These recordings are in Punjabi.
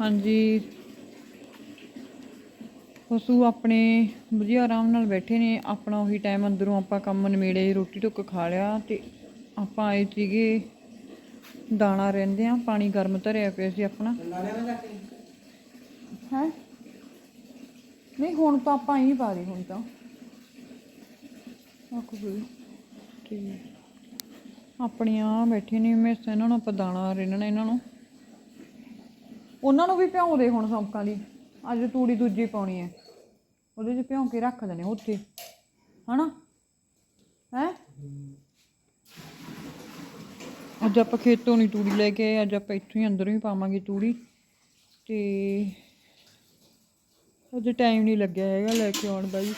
ਹਾਂਜੀ। ਪਸ਼ੂ ਆਪਣੇ ਵਧੀਆ ਆਰਾਮ ਨਾਲ ਬੈਠੇ ਨੇ। ਆਪਣਾ ਉਹੀ ਟਾਈਮ ਅੰਦਰੋਂ ਆਪਾਂ ਕੰਮ ਨਿਮੇੜੇ ਰੋਟੀ ਟੁੱਕ ਖਾ ਲਿਆ ਤੇ ਆਪਾਂ ਆਏ ਸੀਗੇ, ਦਾਣਾ ਰਹਿੰਦੇ ਆ, ਪਾਣੀ ਗਰਮ ਧਰਿਆ ਪਿਆ ਸੀ ਆਪਣਾ। ਹੈ? ਨਹੀਂ, ਹੁਣ ਤਾਂ ਆਪਾਂ ਹੀ ਪਾ ਦੇ ਹੁਣ ਤਾਂ। ਆਹ ਕੋਈ ਤੇ ਆਪਣੀਆਂ ਬੈਠੇ ਨੇ, ਮੈਂ ਇਹਨਾਂ ਨੂੰ ਆਪਾਂ ਦਾਣਾ ਰਿੰਨਣਾ ਇਹਨਾਂ ਨੂੰ। ਉਹਨਾਂ ਨੂੰ ਵੀ ਭਿਉਂਦੇ ਹੁਣ ਸੌਂਕਾਂ ਦੀ ਅੱਜ ਤੂੜੀ ਦੂਜੀ ਪਾਉਣੀ ਹੈ ਉਹਦੇ 'ਚ ਭਿਉਂ ਕੇ ਰੱਖ ਦੇਣੇ ਉੱਥੇ। ਹਨਾ? ਹੈ? ਅੱਜ ਆਪਾਂ ਖੇਤੋਂ ਨਹੀਂ ਤੂੜੀ ਲੈ ਕੇ ਆਏ, ਅੱਜ ਆਪਾਂ ਇੱਥੋਂ ਹੀ ਅੰਦਰੋਂ ਹੀ ਪਾਵਾਂਗੇ ਤੂੜੀ। ਤੇ ਅੱਜ ਟਾਈਮ ਨਹੀਂ ਲੱਗਿਆ ਹੈਗਾ ਲੈ ਕੇ ਆਉਣ ਦਾ ਜੀ।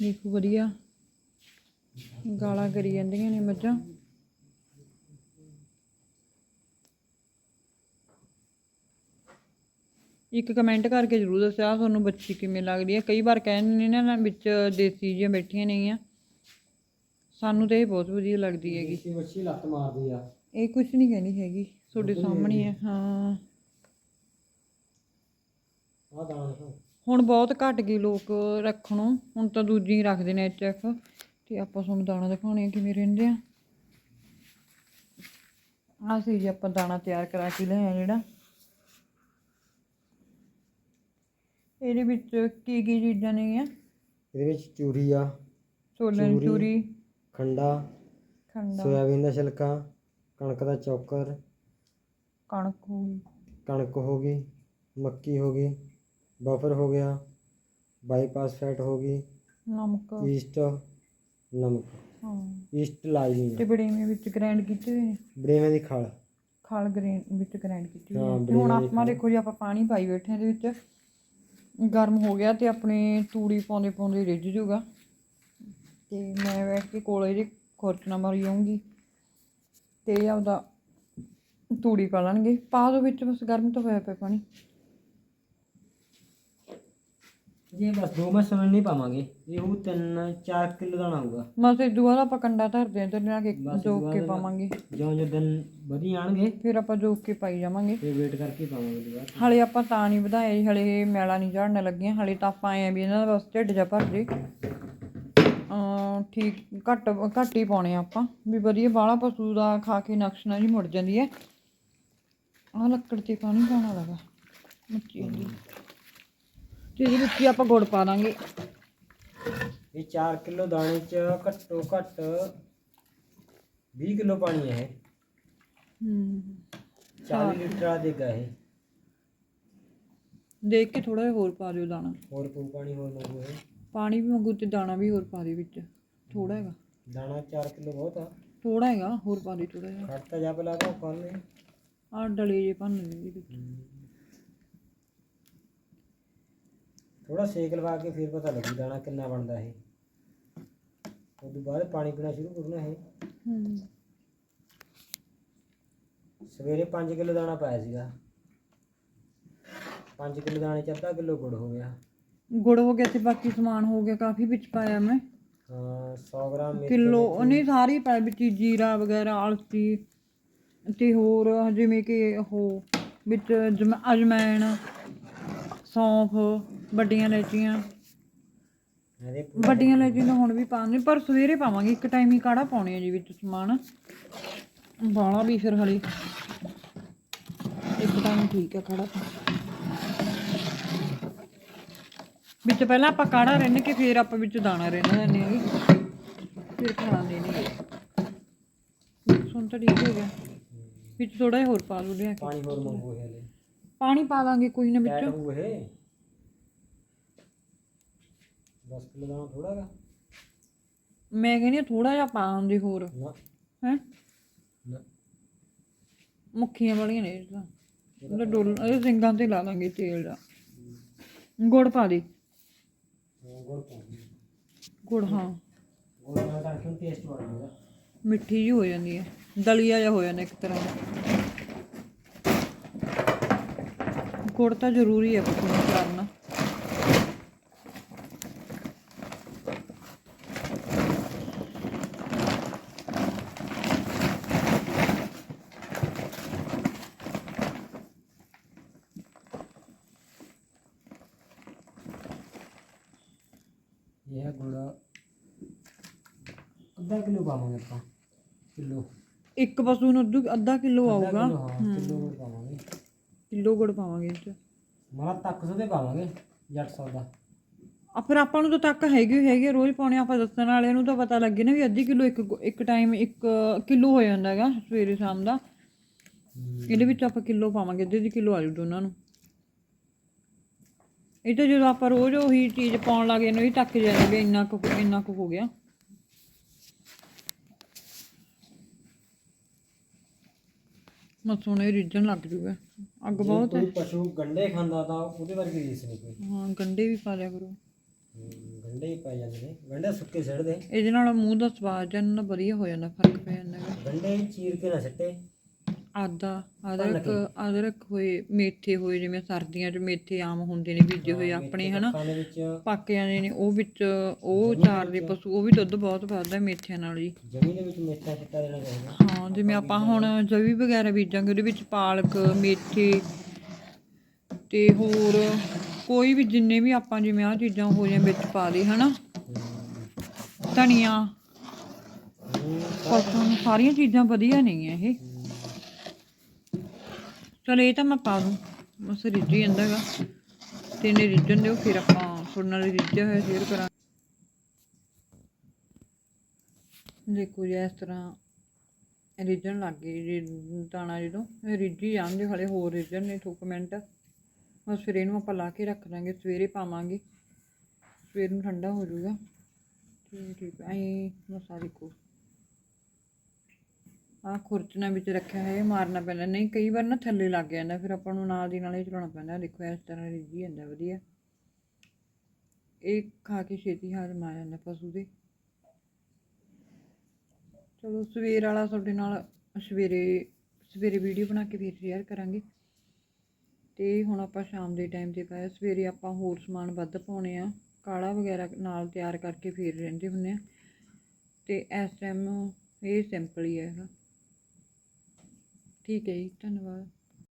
ਦੇਖੋ ਵਧੀਆ। ਗਾਲਾਂ ਕਰੀ ਜਾਂਦੀਆਂ ਨੇ ਮੱਝਾਂ। ਇੱਕ ਕਮੈਂਟ ਕਰਕੇ ਜਰੂਰ ਦੱਸਿਆ ਤੁਹਾਨੂੰ ਬੱਚੀ ਕਿਵੇਂ ਲੱਗਦੀ ਹੈ? ਕਈ ਵਾਰ ਕਹਿੰਦੇ ਨੇ ਨਾ ਵਿੱਚ ਦੇਸੀ ਜਿਹੀਆਂ ਬੈਠੀਆਂ ਨੇਗੀਆਂ। ਸਾਨੂੰ ਤਾਂ ਇਹ ਬਹੁਤ ਵਧੀਆ ਲੱਗਦੀ ਹੈਗੀ। ਇਹ ਬੱਚੀ ਲੱਤ ਮਾਰਦੀ ਆ। ਇਹ ਕੁਝ ਨਹੀਂ ਕਹਿੰਦੀ ਹੈਗੀ ਤੁਹਾਡੇ ਸਾਹਮਣੇ ਹੈ। ਹਾਂ। ਦਾਣਾ। ਹੁਣ ਬਹੁਤ ਘਟ ਗਏ ਲੋਕ ਰੱਖਣੋਂ ਹੁਣ ਤਾਂ ਦੂਜੀ ਹੀ ਰੱਖਦੇ ਨੇ ਐਚਐਫ ਤੇ ਆਪਾਂ ਤੁਹਾਨੂੰ ਦਾਣਾ ਦਿਖਾਉਣੇ ਆ ਕਿਵੇਂ ਰਹਿੰਦੇ ਆ। ਸੀ ਜੀ ਆਪਾਂ ਦਾਣਾ ਤਿਆਰ ਕਰਾ ਕੇ ਲਿਆਏ ਜਿਹੜਾ। ਇਹਦੇ ਵਿੱਚ ਕੀ ਕੀ ਚੀਜ਼ਾਂ ਨੇਗੀਆਂ? ਇਹਦੇ ਵਿੱਚ ਚੂਰੀ ਆ ਛੋਲੇ ਦੀ ਚੂਰੀ ਖੰਡਾ ਖੰਡਾ ਸੋਇਆਬੀਨ ਦਾ ਛਿਲਕਾ ਕਣਕ ਦਾ ਚੌਕਰ ਕਣਕ ਹੋ ਗਈ। ਕਣਕ ਹੋ ਗਈ ਮੱਕੀ ਹੋ ਗਈ ਬਫਰ ਹੋ ਗਿਆ ਬਾਈਪਾਸ ਫੈਟ ਹੋ ਗਈ ਨਮਕ। ਈਸਟ ਨਮਕ। ਹਾਂ। ਈਸਟ ਤੇ ਬੜੇਵੇਂ ਵਿੱਚ ਗ੍ਰਾਈਂਡ ਕੀਤੇ ਹੋਏ ਨੇ ਬੜੇਵੇਂ ਦੀ ਖਲ। ਖਾਲ ਗ੍ਰੈਂਡ ਵਿੱਚ ਗ੍ਰਾਈਂਡ ਕੀਤੀ ਹੋਈ ਹਾਂ, ਹੈ ਤੇ ਹੁਣ ਬੜੇਵੇਂ ਦੀ ਆਪਾਂ ਦੇਖੋ ਜੀ ਆਪਾਂ ਪਾਣੀ ਪਾਈ ਬੈਠੇ ਹਾਂ ਇਹਦੇ ਵਿੱਚ। ਗਰਮ ਹੋ ਗਿਆ ਤੇ ਆਪਣੇ ਤੂੜੀ ਪਾਉਂਦੇ ਪਾਉਂਦੇ ਰਿੱਝ ਜੂਗਾ। ਤੇ ਮੈਂ ਬੈਠ ਕੇ ਕੋਲ ਇਹਦੇ ਖੁਰਚਣਾ ਮਾਰੀ ਜਾਊਂਗੀ ਤੇ ਇਹ ਆਪਦਾ ਤੂੜੀ ਪਾ ਲੈਣਗੇ। ਪਾ ਦੋ ਵਿੱਚ, ਬਸ ਗਰਮ ਤਾਂ ਹੋਇਆ ਪਿਆ ਪਾਣੀ। ਜੀ ਬਸ ਦੋ ਮਸਲ ਨਹੀਂ ਪਾਵਾਂਗੇ ਇਹ ਉਹ 3 4 ਕਿਲੋ ਦਾਣਾ ਹੋਊਗਾ। ਬਸ ਇਦੋਂ ਬਾਅਦ ਆਪਾਂ ਕੰਡਾ ਧਰਦੇ ਹਾਂ ਤੇ ਲਿਆ ਕੇ ਬਸ ਜੋਕ ਕੇ ਪਾਵਾਂਗੇ। ਜਿਉਂ ਜਿਉਂ ਦਿਨ ਵਧੀ ਆਣਗੇ ਫਿਰ ਆਪਾਂ ਜੋਕ ਕੇ ਪਾਈ ਜਾਵਾਂਗੇ। ਫਿਰ ਵੇਟ ਕਰਕੇ ਪਾਵਾਂਗੇ ਦੁਬਾਰਾ ਹਲੇ ਆਪਾਂ ਤਾਂ ਨਹੀਂ ਵਧਾਇਆ ਜੀ ਹਲੇ ਇਹ ਮੈਲਾ ਨਹੀਂ ਝੜਨ ਲੱਗੀਆਂ ਹਲੇ ਤਾਂ ਆਪਾਂ ਐ ਵੀ ਇਹਨਾਂ ਦਾ ਬਸ ਢਿੱਡ ਜਾ ਭਰ ਜੇ। ਅਮ ਠੀਕ ਘੱਟ ਘੱਟ ਹੀ ਪਾਉਣੇ ਆ ਆਪਾਂ ਵੀ ਵਧੀਆ ਬਾਹਲਾ ਪਸ਼ੂ ਦਾ ਖਾ ਕੇ ਨਕਸ਼ਨਾ ਜੀ ਮੁੜ ਜਾਂਦੀ ਹੈ। ਆਹ ਲੱਕੜ ਤੇ ਪਾਣੀ ਪਾਉਣਾ ਲਗਾ ਮੱਚੀ ਜਾਂਦੀ ਤੇ ਇਹਦੇ ਵਿੱਚ ਹੀ ਆਪਾਂ ਗੁੜ ਪਾ ਦਾਂਗੇ। ਇਹ 4 ਕਿਲੋ ਦਾਣੇ ਚ ਘੱਟੋ ਘੱਟ 20 ਕਿਲੋ ਪਾਣੀ ਹੈ ਹੂੰ। 40 ਲੀਟਰ ਆ ਦੇਗਾ ਇਹ। ਦੇਖ ਕੇ ਥੋੜਾ ਜਿਹਾ ਹੋਰ ਪਾ ਦਿਓ ਦਾਣਾ। ਹੋਰ ਪੂ ਪਾਣੀ ਹੋਰ ਇਹ? ਪਾਣੀ ਵੀ ਮੰਗੂ ਤੇ ਦਾਣਾ ਵੀ ਹੋਰ ਪਾ ਦੇ ਵਿੱਚ। ਥੋੜਾ ਹੈਗਾ। ਦਾਣਾ 4 ਕਿਲੋ ਬਹੁਤ ਆ। ਥੋੜਾ ਹੈਗਾ ਹੋਰ ਪਾ ਦੇ ਥੋੜਾ ਜਿਹਾ। ਖੜਤਾ ਜਾ ਪਹਿਲਾਂ ਤਾਂ ਕੋਲ ਨੇ ਆਹ ਡਲੇ ਜੇ ਭੰਨ ਦੇ ਵਿੱਚ। ਥੋੜਾ ਸੇਕ ਲਵਾ ਕੇ ਫਿਰ ਪਤਾ ਲੱਗੂ ਦਾਣਾ ਕਿੰਨਾ ਬਣਦਾ ਇਹ। ਉਸ ਤੋਂ ਬਾਅਦ ਪਾਣੀ ਪੀਣਾ ਸ਼ੁਰੂ ਕਰਨਾ ਇਹ। ਹੂੰ। ਸਵੇਰੇ 5 ਕਿਲੋ ਦਾਣਾ ਪਾਇਆ ਸੀਗਾ। 5 ਕਿਲੋ ਦਾਣੇ ਚ ਅੱਧਾ ਕਿਲੋ ਗੁੜ ਹੋ ਗਿਆ। ਗੁੜ ਹੋ ਗਿਆ ਤੇ ਬਾਕੀ ਸਮਾਨ ਹੋ ਗਿਆ ਕਾਫੀ ਵਿੱਚ ਪਾਇਆ ਮੈਂ। ਹਾਂ 100 ਗ੍ਰਾਮ ਮੇਥੀ ਕਿਲੋ ਉਹਨੇ ਸਾਰੀ ਪਾਈ ਵਿੱਚ ਜੀਰਾ ਵਗੈਰਾ ਅਲਸੀ ਤੇ ਹੋਰ ਜਿਵੇਂ ਕਿ ਉਹ ਵਿੱਚ ਜਮ- ਅਜਮੈਣ ਸੌਂਫ ਵੱਡੀਆਂ ਇਹਦੇ ਵੱਡੀਆਂ ਇਲਾਇਚੀਆਂ ਤਾਂ ਹੁਣ ਵੀ ਪਾਉਂਦੇ ਪਰ ਸਵੇਰੇ ਪਾਵਾਂਗੇ। ਇੱਕ ਟਾਈਮ ਹੀ ਕਾੜਾ ਪਾਉਣੇ ਆ ਜੀ ਵਿੱਚ ਸਮਾਨ। ਬਾਲਾ ਵੀ ਫਿਰ ਹਲੇ। ਇੱਕ ਟਾਈਮ ਠੀਕ ਹੈ ਕਾੜਾ। ਵਿੱਚ ਪਹਿਲਾਂ ਆਪਾਂ ਕਾੜਾ ਰਿੰਨ ਕੇ ਫਿਰ ਆਪਾਂ ਵਿੱਚ ਦਾਣਾ ਰਿੰਨ ਲੈਂਦੇ ਹਾਂ ਫਿਰ ਖਾਣਾ ਦੇਣੀ ਸੁਣ ਤਾਂ ਠੀਕ ਹੋ ਗਿਆ। ਵਿੱਚ ਥੋੜਾ ਜਿਹਾ ਹੋਰ ਪਾ ਲਓ ਲਿਆ ਕੇ। ਪਾਣੀ ਹੋਰ ਮੰਗੂ ਹਲੇ। ਪਾਣੀ ਪਾ ਦਾਂਗੇ ਕੋਈ ਨਾ ਵਿੱਚ। 10 ਕਿਲੋ ਦਾਣਾ ਥੋੜਾ ਗਾ। ਮੈਂ ਕਹਿੰਦੀ ਥੋੜਾ ਜਿਹਾ ਪਾ ਆਉਂਦੇ ਹੋਰ। ਨਾ। ਹੈ? ਨਾ। ਮੁੱਖੀਆਂ ਵਾਲੀਆਂ ਨੇ ਇਹ ਤਾਂ। ਉਹਦਾ ਡੋਲ ਇਹ ਸਿੰਗਾਂ ਤੇ ਲਾ ਦਾਂਗੇ ਤੇਲ ਦਾ। ਗੁੜ ਪਾ ਦੇ। ਗੁੜ ਪਾ ਦਿਓ। ਗੁੜ ਹਾਂ। ਗੁੜ ਨਾਲ ਕਰਕੇ ਟੇਸਟ ਬਣ ਜਾਊਗਾ ਮਿੱਠੀ ਜਿਹੀ ਹੋ ਜਾਂਦੀ ਹੈ। ਦਲੀਆ ਜਿਹਾ ਹੋ ਜਾਂਦਾ ਇੱਕ ਤਰ੍ਹਾਂ ਦਾ। ਗੁੜ ਤਾਂ ਜ਼ਰੂਰੀ ਹੈ ਪਕੌੜੇ ਕਰਨਾ ਅੱਧਾ ਕਿਲੋ ਪਾਵਾਂਗੇ ਆਪਾਂ ਕਿਲੋ। ਇੱਕ ਪਸ਼ੂ ਨੂੰ ਅੱਧੂ- ਅੱਧਾ ਕਿਲੋ ਆਊਗਾ? ਕਿਲੋ ਗੁੜ ਪਾਵਾਂਗੇ। ਕਿਲੋ ਗੁੜ ਪਾਵਾਂਗੇ ਇਹ ਚ। ਮਾਰਾ ਤੱਕ ਸੋ ਦੇ ਪਾਵਾਂਗੇ ਜੱਟ ਸੌ ਦਾ। ਆ ਫਿਰ ਆਪਾਂ ਨੂੰ ਤਾਂ ਤੱਕ ਹੈਗੇ ਹੈਗੇ ਰੋਜ਼ ਪਾਉਣੇ ਆਪਾਂ ਦੱਸਣ ਵਾਲਿਆਂ ਨੂੰ ਤਾਂ ਪਤਾ ਲੱਗੇ ਨਾ ਵੀ ਅੱਧੀ ਕਿਲੋ ਇੱਕ ਇੱਕ ਟਾਈਮ ਇੱਕ ਕਿਲੋ ਹੋ ਜਾਂਦਾ ਹੈਗਾ ਸਵੇਰੇ ਸ਼ਾਮ ਦਾ। ਇਹਦੇ ਵਿੱਚ ਆਪਾਂ ਕਿਲੋ ਪਾਵਾਂਗੇ ਅੱਧੀ ਦੀ ਕਿਲੋ ਆਲੂ ਦੋਨਾਂ ਨੂੰ। ਇਹ ਤਾਂ ਜਦੋਂ ਆਪਾਂ ਰੋਜ਼ ਉਹੀ ਚੀਜ਼ ਪਾਉਣ ਲੱਗ ਜਾਂਦੇ ਵੀ ਟੱਕ ਜਾਂਦੇ ਇੰਨਾ ਕੁ ਇੰਨਾ ਕੁ ਹੋ ਗਿਆ। ਮਸੂਣੇ ਰਿੱਝਣ ਲੱਗ ਜੂਗਾ। ਅੱਗ ਬਹੁਤ ਹੈ ਕੋਈ ਪਸ਼ੂ ਗੰਡੇ ਖਾਂਦਾ ਤਾਂ ਉਹਦੇ ਵਰਗੀ ਰੀਸ ਨਹੀਂ ਕੋਈ। ਹਾਂ ਗੰਡੇ ਵੀ ਪਾ ਲਿਆ ਕਰੋ। ਹਮ, ਗੰਡੇ ਹੀ ਪੈ ਜਾਂਦੇ ਨੇ। ਗੰਡੇ ਸੁੱਕੇ ਸਿੱਟਦੇ। ਇਹਦੇ ਨਾਲ ਮੂੰਹ ਦਾ ਸਵਾਦ ਜਾਂ ਨਾ ਵਧੀਆ ਹੋ ਜਾਂਦਾ ਫ਼ਰਕ ਪੈ ਜਾਂਦਾ ਗੰਡੇ ਚੀਰ ਕੇ ਨਾ ਸਿੱਟੇ। ਆਦਾ ਅਦਰਕ ਅਦਰਕ ਹੋਏ ਮੇਥੇ ਹੋਏ ਜਿਵੇਂ ਸਰਦੀਆਂ 'ਚ ਮੇਥੇ ਆਮ ਹੁੰਦੇ ਨੇ ਬੀਜੇ ਹੋਏ ਆਪਣੇ ਹਨਾ? ਪੱਕ ਜਾਂਦੇ ਨੇ ਉਹ ਵਿੱਚ ਉਹ ਚਾਰ ਦੇ ਪਸ਼ੂ ਉਹ ਵੀ ਦੁੱਧ ਬਹੁਤ ਵੱਧਦਾ ਮੇਥਿਆਂ ਨਾਲ ਜੀ ਜ਼ਮੀਨ ਦੇ ਵਿੱਚ ਮੇਥਾ ਸਿੱਟਾ ਦੇਣਾ ਚਾਹੀਦਾ। ਹਾਂ ਜਿਵੇਂ ਆਪਾਂ ਹੁਣ ਜਵੀ ਵਗੈਰਾ ਬੀਜਾਂਗੇ ਉਹਦੇ ਵਿੱਚ ਪਾਲਕ ਮੇਥੇ ਤੇ ਹੋਰ ਕੋਈ ਵੀ ਜਿੰਨੇ ਵੀ ਆਪਾਂ ਜਿਵੇਂ ਆ ਚੀਜ਼ਾਂ ਹੋ ਜਾਂ ਵਿੱਚ ਪਾ ਦੇ ਹਨਾ? ਧਨੀਆ। ਪਸ਼ੂ ਨੂੰ ਸਾਰੀਆਂ ਚੀਜ਼ਾਂ ਵਧੀਆ ਨਹੀਂ ਆ ਇਹ। ਚਲੋ ਇਹ ਤਾਂ ਮੈਂ ਪਾ ਦੂੰ। ਬਸ ਰਿੱਝੀ ਜਾਂਦਾ ਗਾ ਤੇ ਇਹਨੇ ਰਿੱਝਣ ਦਿਓ, ਫਿਰ ਆਪਾਂ ਤੁਹਾਡੇ ਨਾਲ ਰਿੱਝਿਆ ਹੋਇਆ ਸ਼ੇਅਰ ਕਰਾਂ ਦੇਖੋ ਜੀ, ਇਸ ਤਰ੍ਹਾਂ ਰਿੱਝਣ ਲੱਗ ਗਈ ਜੀ, ਦਾਣਾ ਜਦੋਂ। ਇਹ ਰਿੱਝੀ ਜਾਂਦੇ ਹਲੇ ਹੋਰ ਰਿੱਝਣ ਨੇ ਠੁੱਕ ਮਿੰਟ ਬਸ ਫਿਰ ਇਹਨੂੰ ਆਪਾਂ ਲਾ ਕੇ ਰੱਖ ਦਾਂਗੇ, ਸਵੇਰੇ ਪਾਵਾਂਗੇ। ਸਵੇਰ ਨੂੰ ਠੰਡਾ ਹੋ ਜਾਊਗਾ। ਠੀਕ ਠੀਕ ਐਂ ਮਸਾ ਦੇਖੋ। ਆ ਖੁਰਚਣਾ ਵਿੱਚ ਰੱਖਿਆ ਹੈ ਇਹ ਮਾਰਨਾ ਪੈਂਦਾ। ਨਹੀਂ, ਕਈ ਵਾਰ ਨਾ ਥੱਲੇ ਲੱਗ ਜਾਂਦਾ, ਫਿਰ ਆਪਾਂ ਨੂੰ ਨਾਲ ਦੀ ਨਾਲ ਹੀ ਚਲਾਉਣਾ ਪੈਂਦਾ। ਦੇਖੋ, ਇਸ ਤਰ੍ਹਾਂ ਰਿੱਝੀ ਜਾਂਦਾ, ਵਧੀਆ। ਇਹ ਖਾ ਕੇ ਛੇਤੀ ਹਾਜ਼ਮ ਆ ਜਾਂਦਾ ਪਸ਼ੂ ਦੇ। ਚਲੋ, ਸਵੇਰ ਵਾਲਾ ਤੁਹਾਡੇ ਨਾਲ ਸਵੇਰੇ ਸਵੇਰੇ ਵੀਡੀਓ ਬਣਾ ਕੇ ਫਿਰ ਸ਼ੇਅਰ ਕਰਾਂਗੇ। ਤੇ ਹੁਣ ਆਪਾਂ ਸ਼ਾਮ ਦੇ ਟਾਈਮ ਤੇ ਪਾਇਆ ਸਵੇਰੇ ਆਪਾਂ ਹੋਰ ਸਮਾਨ ਵੱਧ ਪਾਉਣੇ ਆ। ਕਾਲਾ ਵਗੈਰਾ ਨਾਲ ਤਿਆਰ ਕਰਕੇ ਫਿਰ ਰਹਿੰਦੇ ਹੁੰਨੇ ਆ। ਤੇ ਇਸ ਟਾਈਮ ਇਹ ਸਿੰਪਲ ਹੀ ਹੈਗਾ ਠੀਕ ਹੈ ਜੀ ਧੰਨਵਾਦ।